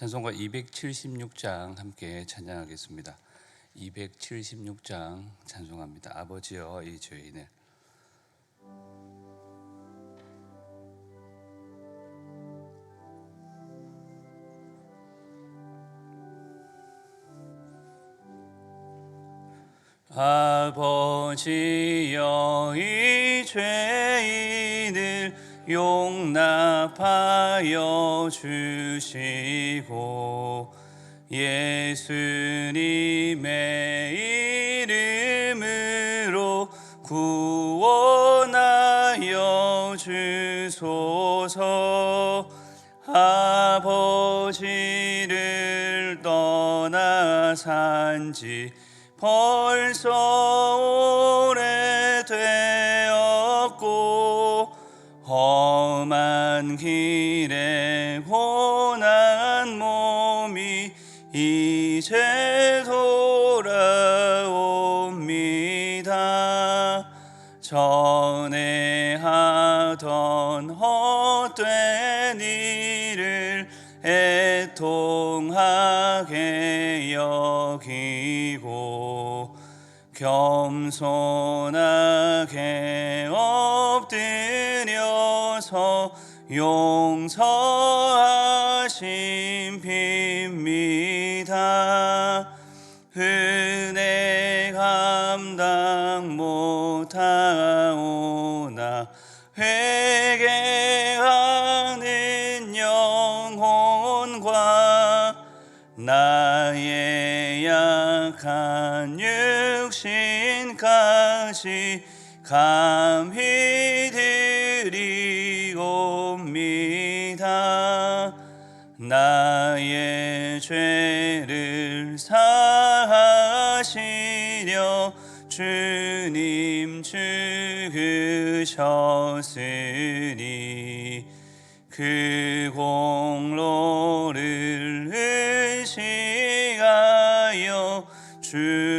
찬송가 276장 함께 찬양하겠습니다. 276장 찬송합니다. 아버지여 이 죄인을 아버지여 이 죄인을 용납하여 주시고 예수님의 이름으로 구원하여 주소서. 아버지를 떠나 산지 벌써 길에 고난 몸이 이제 돌아옵니다. 전에 하던 헛된 일을 애통하게 여기고 겸손하게 엎드려서 용서하심 빕니다. 은혜 감당 못하오나 회개하는 영혼과 나의 약한 육신까지 감히 나의 죄를 사하시려 주님 죽으셨으니 그 공로를 의식하여 주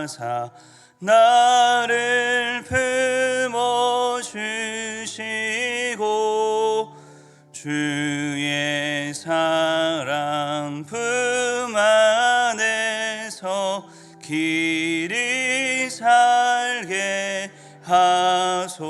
하사 나를 품어 주시고 주의 사랑 품 안에서 길이 살게 하소서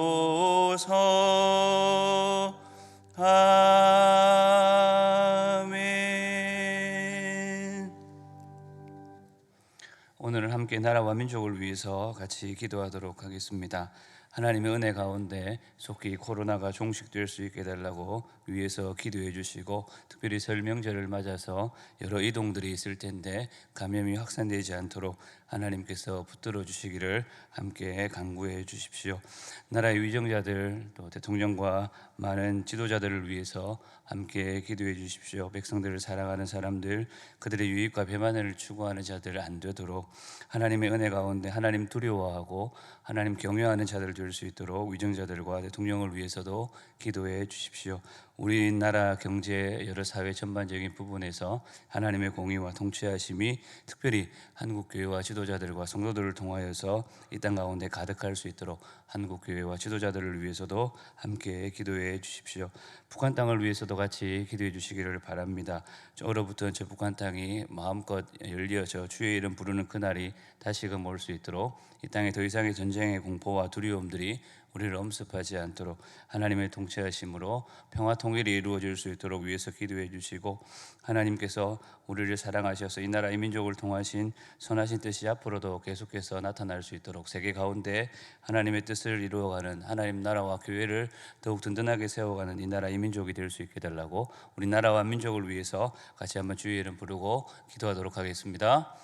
나라와 민족을 위해서 같이 기도하도록 하겠습니다. 하나님의 은혜 가운데 속히 코로나가 종식될 수 있게 달라고 위에서 기도해 주시고 특별히 설 명절을 맞아서 여러 이동들이 있을 텐데 감염이 확산되지 않도록 하나님께서 붙들어 주시기를 함께 간구해 주십시오. 나라의 위정자들 또 대통령과 많은 지도자들을 위해서 함께 기도해 주십시오. 백성들을 사랑하는 사람들 그들의 유익과 배만을 추구하는 자들 안 되도록 하나님의 은혜 가운데 하나님 두려워하고 하나님 경외하는 자들 될 수 있도록 위정자들과 대통령을 위해서도 기도해 주십시오. 우리나라 경제 여러 사회 전반적인 부분에서 하나님의 공의와 통치하심이 특별히 한국 교회와 지도자들과 성도들을 통하여서 이 땅 가운데 가득할 수 있도록 한국 교회와 지도자들을 위해서도 함께 기도해 주십시오. 북한 땅을 위해서도 같이 기도해 주시기를 바랍니다. 저 얼어붙은 저 북한 땅이 마음껏 열려져 주의 이름 부르는 그날이 다시금 올 수 있도록 이 땅에 더 이상의 전쟁의 공포와 두려움들이 우리를 엄습하지 않도록 하나님의 통치하심으로 평화 통일이 이루어질 수 있도록 위해서 기도해 주시고 하나님께서 우리를 사랑하셔서 이 나라 이 민족을 통하신 선하신 뜻이 앞으로도 계속해서 나타날 수 있도록 세계 가운데 하나님의 뜻을 이루어가는 하나님 나라와 교회를 더욱 든든하게 세워가는 이 나라 이 민족이 될 수 있게 달라고 우리 나라와 민족을 위해서 같이 한번 주의 이름 부르고 기도하도록 하겠습니다.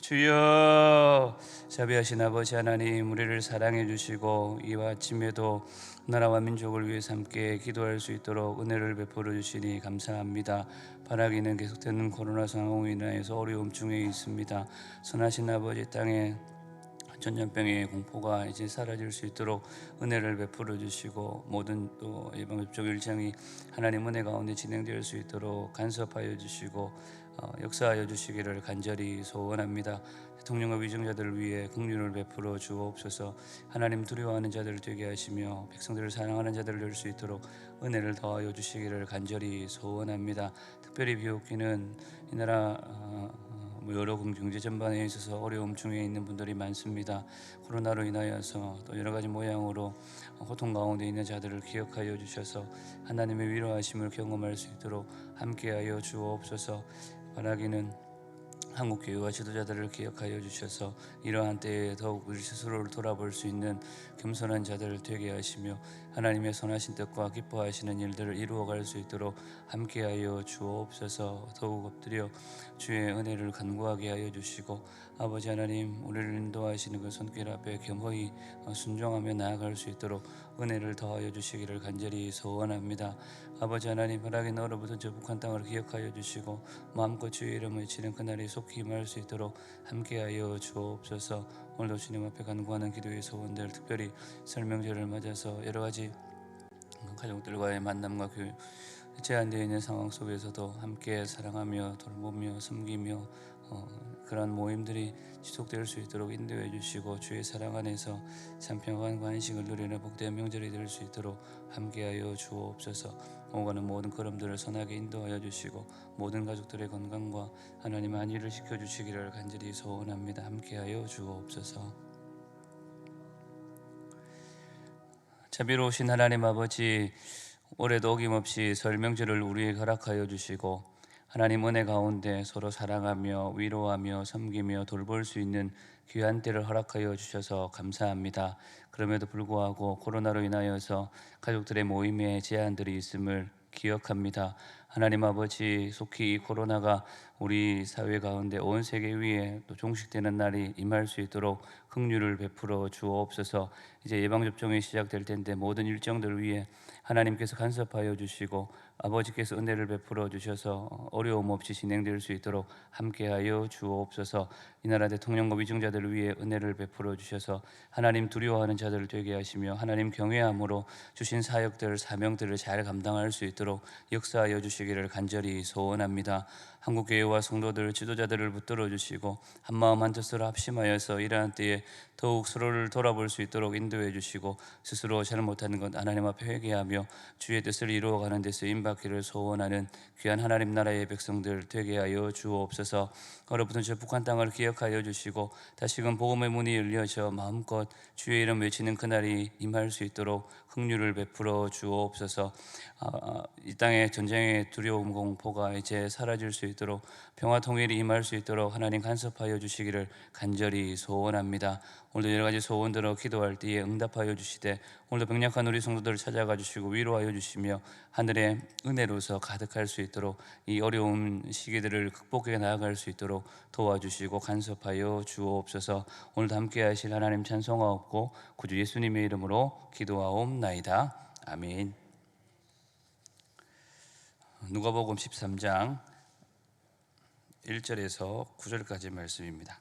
주여 자비하신 아버지 하나님 우리를 사랑해 주시고 이와 아침에도 나라와 민족을 위해서 함께 기도할 수 있도록 은혜를 베풀어 주시니 감사합니다. 바라기는 계속되는 코로나 상황으로 인하여서 어려움 중에 있습니다. 선하신 아버지 땅에 전염병의 공포가 이제 사라질 수 있도록 은혜를 베풀어 주시고 모든 또 예방 접종 일정이 하나님 은혜 가운데 진행될 수 있도록 간섭하여 주시고 어, 역사하여 주시기를 간절히 소원합니다. 대통령과 위정자들을 위해 긍휼을 베풀어 주옵소서. 하나님 두려워하는 자들을 되게 하시며 백성들을 사랑하는 자들을 낼 수 있도록 은혜를 더하여 주시기를 간절히 소원합니다. 특별히 비옥기는 이 나라 어, 뭐 여러 경제 전반에 있어서 어려움 중에 있는 분들이 많습니다. 코로나로 인하여서 또 여러 가지 모양으로 고통 가운데 있는 자들을 기억하여 주셔서 하나님의 위로하심을 경험할 수 있도록 함께하여 주옵소서. 바라기는 한국 교회와 지도자들을 기억하여 주셔서 이러한 때에 더욱 우리 스스로를 돌아볼 수 있는 겸손한 자들을 되게 하시며 하나님의 선하신 뜻과 기뻐하시는 일들을 이루어갈 수 있도록 함께하여 주옵소서 더욱 엎드려 주의 은혜를 간구하게 하여 주시고 아버지 하나님 우리를 인도하시는 그 손길 앞에 겸허히 순종하며 나아갈 수 있도록 은혜를 더하여 주시기를 간절히 소원합니다. 아버지 하나님 허락인 얼어붙은 저 북한 땅을 기억하여 주시고 마음껏 주의 이름을 외치는 그날이 속히 임할 수 있도록 함께하여 주옵소서 오늘도 주님 앞에 간구하는 기도의 소원들 특별히 설명절을 맞아서 여러 가지 가족들과의 만남과 그 제한되어 있는 상황 속에서도 함께 사랑하며 돌보며 섬기며 어, 그런 모임들이 지속될 수 있도록 인도해 주시고 주의 사랑 안에서 참 평안과 안식을 누리는 복된 명절이 될 수 있도록 함께하여 주옵소서. 오가는 모든 걸음들을 선하게 인도하여 주시고 모든 가족들의 건강과 하나님 안위를 시켜 주시기를 간절히 소원합니다. 함께하여 주옵소서. 자비로우신 하나님 아버지 올해도 어김없이 설명절을 우리에게 허락하여 주시고 하나님 은혜 가운데 서로 사랑하며 위로하며 섬기며 돌볼 수 있는 귀한 때를 허락하여 주셔서 감사합니다. 그럼에도 불구하고 코로나로 인하여서 가족들의 모임에 제한들이 있음을 기억합니다. 하나님 아버지 속히 이 코로나가 우리 사회 가운데 온 세계 위에 또 종식되는 날이 임할 수 있도록 긍휼을 베풀어 주옵소서. 이제 예방 접종이 시작될 텐데 모든 일정들 위해 하나님께서 간섭하여 주시고 아버지께서 은혜를 베풀어 주셔서 어려움 없이 진행될 수 있도록 함께하여 주옵소서. 이 나라 대통령과 위정자들을 위해 은혜를 베풀어 주셔서 하나님 두려워하는 자들을 되게 하시며 하나님 경외함으로 주신 사역들 사명들을 잘 감당할 수 있도록 역사하여 주시기 를 간절히 소원합니다. 한국 교회와 성도들 지도자들을 붙들어 주시고 한 마음 한 뜻으로 합심하여서 이러한 때에 더욱 서로를 돌아볼 수 있도록 인도해 주시고 스스로 잘 못하는 것 하나님 앞에 회개하며 주의 뜻을 이루어가는 데 쓰임 받기를 소원하는 귀한 하나님 나라의 백성들 되게 하여 주옵소서. 얼어붙은 저 북한 땅을 기억하여 주시고 다시금 복음의 문이 열려져 마음껏 주의 이름 외치는 그날이 임할 수 있도록 긍휼을 베풀어 주옵소서. 아, 아, 이 땅의 전쟁의 두려움 공포가 이제 사라질 수 있도록 평화 통일이 임할 수 있도록 하나님 간섭하여 주시기를 간절히 소원합니다. 오늘도 여러 가지 소원들어 기도할 때에 응답하여 주시되 오늘도 병약한 우리 성도들을 찾아가 주시고 위로하여 주시며 하늘의 은혜로서 가득할 수 있도록 이 어려운 시기들을 극복해 나아갈 수 있도록 도와주시고 간섭하여 주옵소서. 오늘도 함께 하실 하나님 찬송하옵고 구주 예수님의 이름으로 기도하옵나이다. 아멘. 누가복음 13장 1절에서 9절까지 말씀입니다.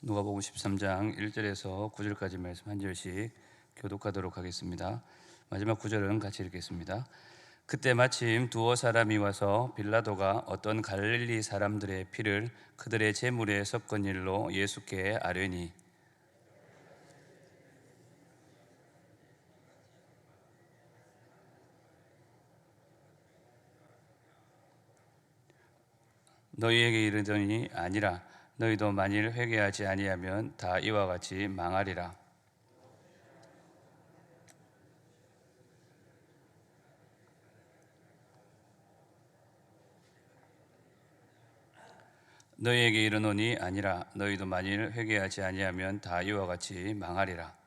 누가복음 13장 1절에서 9절까지 말씀 한 절씩 교독하도록 하겠습니다. 마지막 구절은 같이 읽겠습니다. 그때 마침 두어 사람이 와서 빌라도가 어떤 갈릴리 사람들의 피를 그들의 제물에 섞은 일로 예수께 아뢰니 너희에게 이르더니 아니라 너희도 만일 회개하지 아니하면 다 이와 같이 망하리라. 너희에게 이르노니 아니라 너희도 만일 회개하지 아니하면 다 이와 같이 망하리라.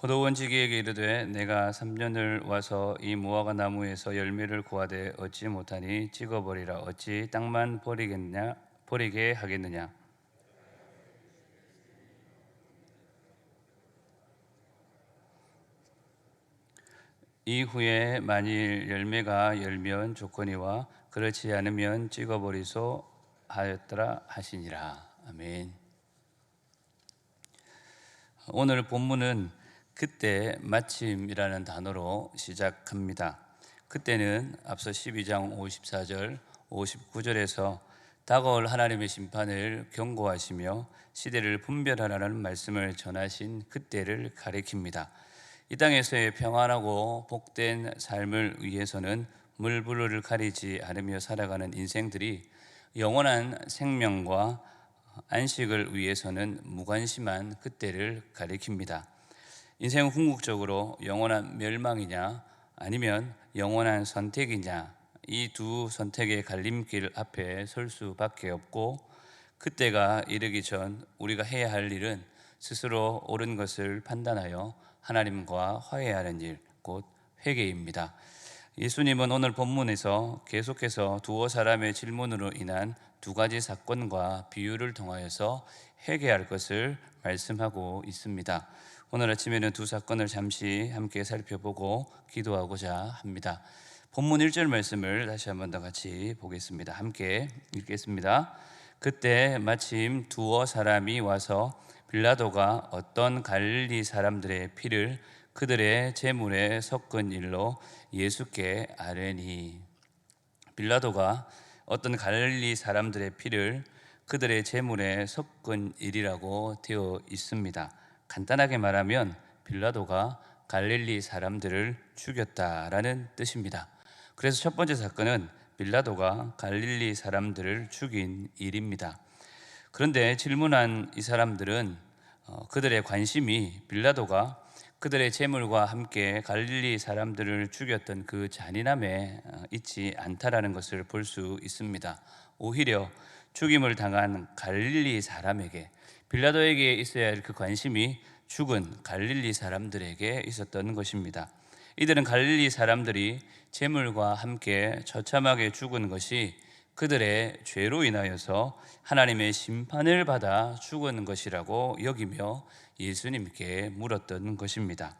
포도원지기에게 이르되 내가 3년을 와서 이 무화과 나무에서 열매를 구하되 얻지 못하니 찍어버리라. 어찌 땅만 버리겠냐 버리게 하겠느냐? 이후에 만일 열매가 열면 조건이와 그렇지 않으면 찍어버리소 하였더라 하시니라. 아멘. 오늘 본문은 그때 마침이라는 단어로 시작합니다. 그때는 앞서 12장 54절, 59절에서 다가올 하나님의 심판을 경고하시며 시대를 분별하라는 말씀을 전하신 그때를 가리킵니다. 이 땅에서의 평안하고 복된 삶을 위해서는 물불을 가리지 않으며 살아가는 인생들이 영원한 생명과 안식을 위해서는 무관심한 그때를 가리킵니다. 인생은 궁극적으로 영원한 멸망이냐 아니면 영원한 선택이냐 이 두 선택의 갈림길 앞에 설 수밖에 없고 그때가 이르기 전 우리가 해야 할 일은 스스로 옳은 것을 판단하여 하나님과 화해하는 일, 곧 회개입니다. 예수님은 오늘 본문에서 계속해서 두어 사람의 질문으로 인한 두 가지 사건과 비유를 통하여서 회개할 것을 말씀하고 있습니다. 오늘 아침에는 두 사건을 잠시 함께 살펴보고 기도하고자 합니다. 본문 1절 말씀을 다시 한번 더 같이 보겠습니다. 함께 읽겠습니다. 그때 마침 두어 사람이 와서 빌라도가 어떤 갈릴리 사람들의 피를 그들의 제물에 섞은 일로 예수께 아뢰니 빌라도가 어떤 갈릴리 사람들의 피를 그들의 제물에 섞은 일이라고 되어 있습니다. 간단하게 말하면 빌라도가 갈릴리 사람들을 죽였다라는 뜻입니다. 그래서 첫 번째 사건은 빌라도가 갈릴리 사람들을 죽인 일입니다. 그런데 질문한 이 사람들은 어, 그들의 관심이 빌라도가 그들의 재물과 함께 갈릴리 사람들을 죽였던 그 잔인함에 어, 있지 않다라는 것을 볼 수 있습니다. 오히려 죽임을 당한 갈릴리 사람에게 빌라도에게 있어야 할 그 관심이 죽은 갈릴리 사람들에게 있었던 것입니다. 이들은 갈릴리 사람들이 재물과 함께 처참하게 죽은 것이 그들의 죄로 인하여서 하나님의 심판을 받아 죽은 것이라고 여기며 예수님께 물었던 것입니다.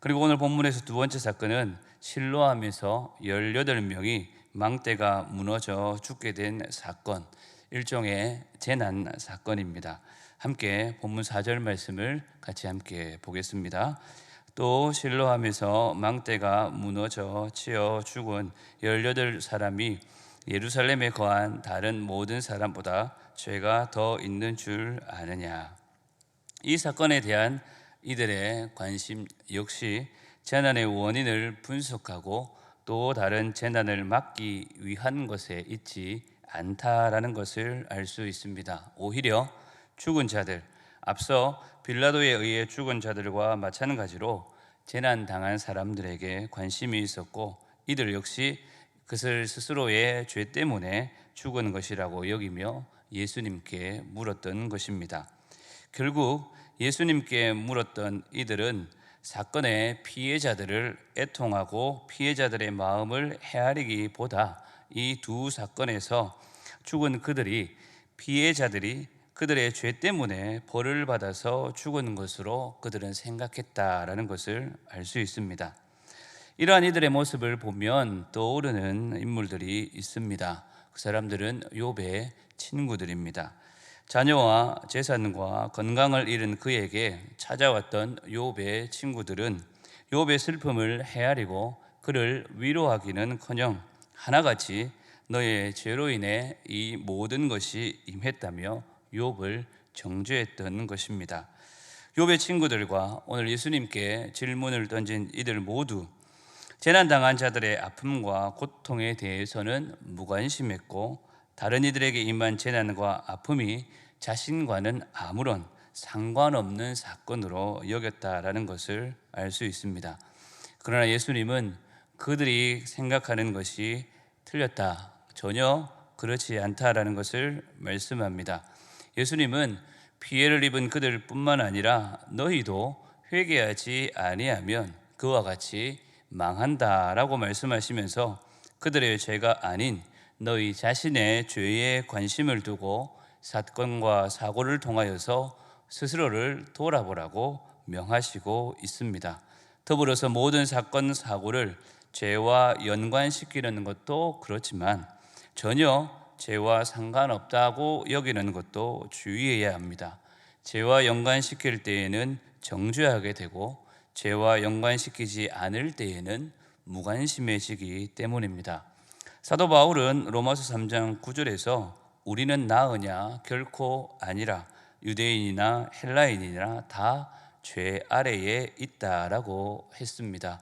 그리고 오늘 본문에서 두 번째 사건은 실로암에서 18명이 망대가 무너져 죽게 된 사건, 일종의 재난 사건입니다. 함께 본문 4절 말씀을 같이 함께 보겠습니다. 또 실로암에서 망대가 무너져 치어 죽은 18사람이 예루살렘에 거한 다른 모든 사람보다 죄가 더 있는 줄 아느냐. 이 사건에 대한 이들의 관심 역시 재난의 원인을 분석하고 또 다른 재난을 막기 위한 것에 있지 않다라는 것을 알 수 있습니다. 오히려 죽은 자들, 앞서 빌라도에 의해 죽은 자들과 마찬가지로 재난 당한 사람들에게 관심이 있었고 이들 역시 그것을 스스로의 죄 때문에 죽은 것이라고 여기며 예수님께 물었던 것입니다. 결국 예수님께 물었던 이들은 사건의 피해자들을 애통하고 피해자들의 마음을 헤아리기보다 이 두 사건에서 죽은 그들이 피해자들이 그들의 죄 때문에 벌을 받아서 죽은 것으로 그들은 생각했다라는 것을 알 수 있습니다. 이러한 이들의 모습을 보면 떠오르는 인물들이 있습니다. 그 사람들은 욥의 친구들입니다. 자녀와 재산과 건강을 잃은 그에게 찾아왔던 욥의 친구들은 욥의 슬픔을 헤아리고 그를 위로하기는커녕 하나같이 너의 죄로 인해 이 모든 것이 임했다며 욥을 정죄했던 것입니다. 욥의 친구들과 오늘 예수님께 질문을 던진 이들 모두 재난당한 자들의 아픔과 고통에 대해서는 무관심했고 다른 이들에게 임한 재난과 아픔이 자신과는 아무런 상관없는 사건으로 여겼다라는 것을 알 수 있습니다. 그러나 예수님은 그들이 생각하는 것이 틀렸다. 전혀 그렇지 않다라는 것을 말씀합니다. 예수님은 피해를 입은 그들뿐만 아니라 너희도 회개하지 아니하면 그와 같이 망한다라고 말씀하시면서 그들의 죄가 아닌 너희 자신의 죄에 관심을 두고 사건과 사고를 통하여서 스스로를 돌아보라고 명하시고 있습니다. 더불어서 모든 사건 사고를 죄와 연관시키는 것도 그렇지만 전혀 죄와 상관없다고 여기는 것도 주의해야 합니다. 죄와 연관시킬 때에는 정죄하게 되고 죄와 연관시키지 않을 때에는 무관심해지기 때문입니다. 사도 바울은 로마서 3장 9절에서 우리는 나으냐 결코 아니라 유대인이나 헬라인이나 다 죄 아래에 있다라고 했습니다.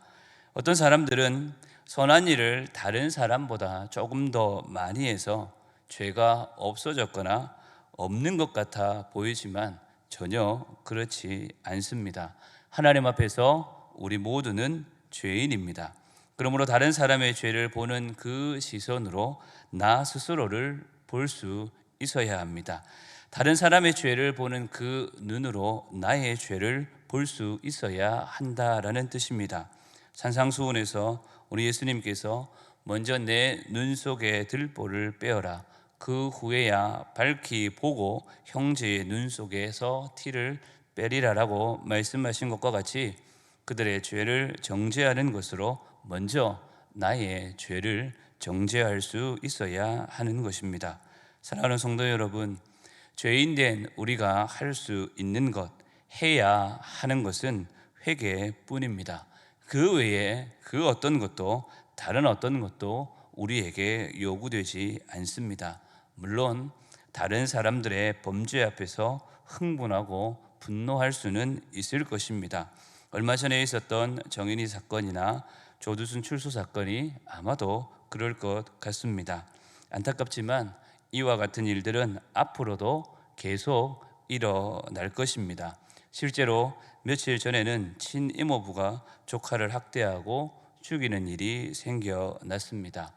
어떤 사람들은 선한 일을 다른 사람보다 조금 더 많이 해서 죄가 없어졌거나 없는 것 같아 보이지만 전혀 그렇지 않습니다. 하나님 앞에서 우리 모두는 죄인입니다. 그러므로 다른 사람의 죄를 보는 그 시선으로 나 스스로를 볼 수 있어야 합니다. 다른 사람의 죄를 보는 그 눈으로 나의 죄를 볼 수 있어야 한다라는 뜻입니다. 산상수훈에서 우리 예수님께서 먼저 내 눈 속에 들보를 빼어라. 그 후에야 밝히 보고 형제의 눈 속에서 티를 빼리라라고 말씀하신 것과 같이 그들의 죄를 정죄하는 것으로 먼저 나의 죄를 정죄할 수 있어야 하는 것입니다. 사랑하는 성도 여러분, 죄인 된 우리가 할 수 있는 것, 해야 하는 것은 회개뿐입니다. 그 외에 그 어떤 것도 다른 어떤 것도 우리에게 요구되지 않습니다. 물론 다른 사람들의 범죄 앞에서 흥분하고 분노할 수는 있을 것입니다. 얼마 전에 있었던 정인이 사건이나 조두순 출소 사건이 아마도 그럴 것 같습니다. 안타깝지만 이와 같은 일들은 앞으로도 계속 일어날 것입니다. 실제로 며칠 전에는 친이모부가 조카를 학대하고 죽이는 일이 생겨났습니다.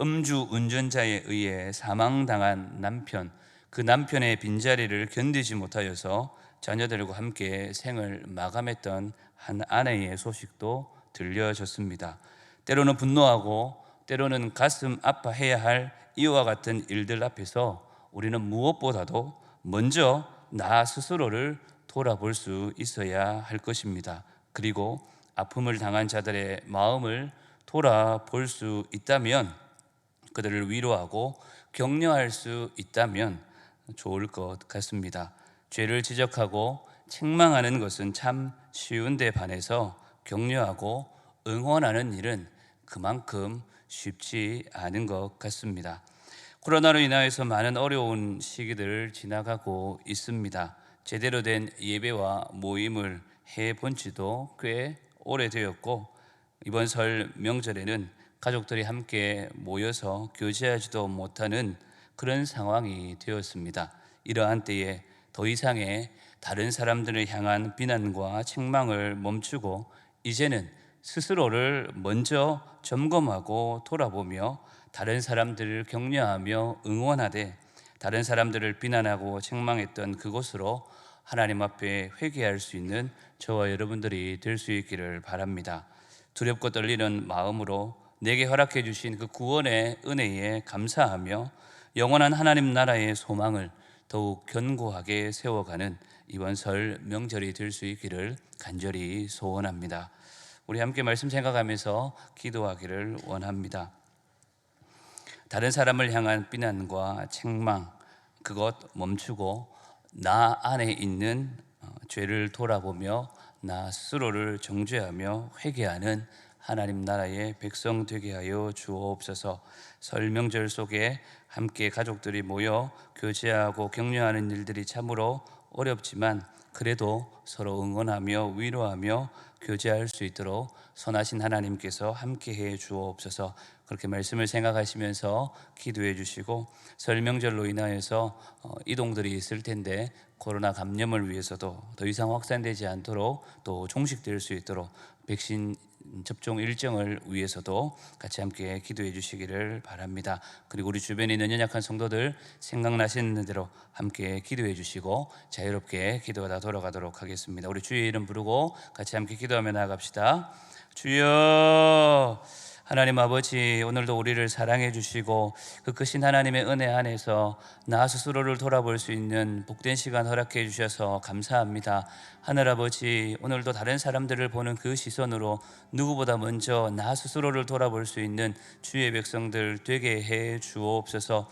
음주 운전자에 의해 사망당한 남편, 그 남편의 빈자리를 견디지 못하여서 자녀들과 함께 생을 마감했던 한 아내의 소식도 들려졌습니다. 때로는 분노하고 때로는 가슴 아파해야 할 이와 같은 일들 앞에서 우리는 무엇보다도 먼저 나 스스로를 돌아볼 수 있어야 할 것입니다. 그리고 아픔을 당한 자들의 마음을 돌아볼 수 있다면 그들을 위로하고 격려할 수 있다면 좋을 것 같습니다. 죄를 지적하고 책망하는 것은 참 쉬운데 반해서 격려하고 응원하는 일은 그만큼 쉽지 않은 것 같습니다. 코로나로 인하여서 많은 어려운 시기들을 지나가고 있습니다. 제대로 된 예배와 모임을 해본 지도 꽤 오래되었고 이번 설 명절에는 가족들이 함께 모여서 교제하지도 못하는 그런 상황이 되었습니다. 이러한 때에 더 이상의 다른 사람들을 향한 비난과 책망을 멈추고 이제는 스스로를 먼저 점검하고 돌아보며 다른 사람들을 격려하며 응원하되 다른 사람들을 비난하고 책망했던 그곳으로 하나님 앞에 회개할 수 있는 저와 여러분들이 될 수 있기를 바랍니다. 두렵고 떨리는 마음으로 내게 허락해 주신 그 구원의 은혜에 감사하며 영원한 하나님 나라의 소망을 더욱 견고하게 세워가는 이번 설 명절이 될 수 있기를 간절히 소원합니다. 우리 함께 말씀 생각하면서 기도하기를 원합니다. 다른 사람을 향한 비난과 책망 그것 멈추고 나 안에 있는 어, 죄를 돌아보며 나 스스로를 정죄하며 회개하는 하나님 나라의 백성 되게 하여 주옵소서. 설 명절 속에 함께 가족들이 모여 교제하고 격려하는 일들이 참으로 어렵지만 그래도 서로 응원하며 위로하며 교제할 수 있도록 선하신 하나님께서 함께 해 주옵소서. 그렇게 말씀을 생각하시면서 기도해 주시고 설명절로 인하여서 어, 이동들이 있을 텐데 코로나 감염을 위해서도 더 이상 확산되지 않도록 또 종식될 수 있도록 백신 접종 일정을 위해서도 같이 함께 기도해 주시기를 바랍니다. 그리고 우리 주변에 있는 연약한 성도들 생각나시는 대로 함께 기도해 주시고 자유롭게 기도가 다 돌아가도록 하겠습니다. 우리 주의 이름 부르고 같이 함께 기도하며 나아갑시다. 주여 하나님 아버지 오늘도 우리를 사랑해 주시고 그 크신 하나님의 은혜 안에서 나 스스로를 돌아볼 수 있는 복된 시간 허락해 주셔서 감사합니다. 하늘 아버지 오늘도 다른 사람들을 보는 그 시선으로 누구보다 먼저 나 스스로를 돌아볼 수 있는 주의 백성들 되게 해 주옵소서.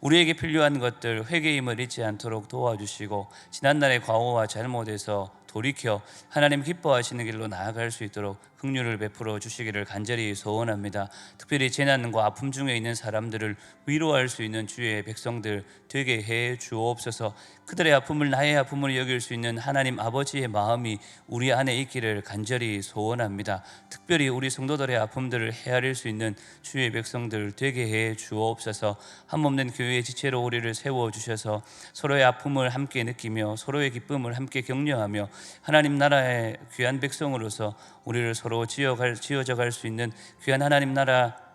우리에게 필요한 것들 회개임을 잊지 않도록 도와주시고 지난날의 과오와 잘못에서 돌이켜 하나님 기뻐하시는 길로 나아갈 수 있도록 긍휼을 베풀어 주시기를 간절히 소원합니다. 특별히 재난과 아픔 중에 있는 사람들을 위로할 수 있는 주의 백성들 되게 해 주옵소서. 그들의 아픔을 나의 아픔을 여길 수 있는 하나님 아버지의 마음이 우리 안에 있기를 간절히 소원합니다. 특별히 우리 성도들의 아픔들을 헤아릴 수 있는 주의 백성들 되게 해 주옵소서. 한몸된 교회의 지체로 우리를 세워 주셔서 서로의 아픔을 함께 느끼며 서로의 기쁨을 함께 격려하며 하나님 나라의 귀한 백성으로서 우리를 서로 지어갈 지어져 갈 수 있는 귀한 하나님 나라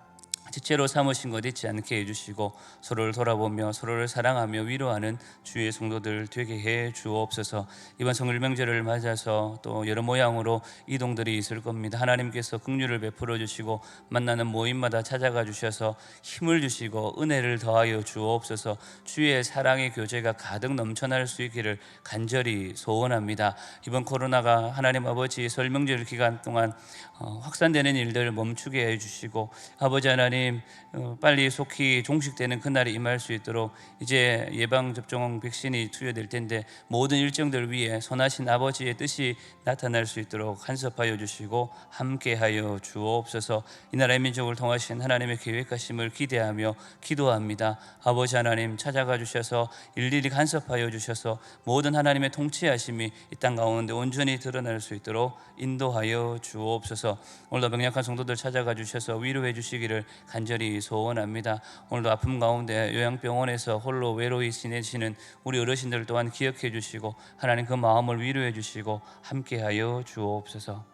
지체로 삼으신 것 잊지 않게 해주시고 서로를 돌아보며 서로를 사랑하며 위로하는 주의 성도들 되게 해 주옵소서. 이번 성일 명절을 맞아서 또 여러 모양으로 이동들이 있을 겁니다. 하나님께서 긍휼을 베풀어 주시고 만나는 모임마다 찾아가 주셔서 힘을 주시고 은혜를 더하여 주옵소서. 주의 사랑의 교제가 가득 넘쳐날 수 있기를 간절히 소원합니다. 이번 코로나가 하나님 아버지 설명절 기간 동안 어, 확산되는 일들을 멈추게 해 주시고 아버지 하나님 어, 빨리 속히 종식되는 그날이 임할 수 있도록 이제 예방 접종 백신이 투여될 텐데 모든 일정들 위에 선하신 아버지의 뜻이 나타날 수 있도록 간섭하여 주시고 함께하여 주옵소서. 이 나라의 민족을 통하신 하나님의 계획하심을 기대하며 기도합니다. 아버지 하나님 찾아가 주셔서 일일이 간섭하여 주셔서 모든 하나님의 통치하심이 이 땅 가운데 온전히 드러날 수 있도록 인도하여 주옵소 서. 오늘도 명약한 성도들 찾아가 주셔서 위로해 주시기를 간절히 소원합니다. 오늘도 아픔 가운데 요양병원에서 홀로 외로이 지내시는 우리 어르신들 또한 기억해 주시고 하나님 그 마음을 위로해 주시고 함께하여 주옵소서.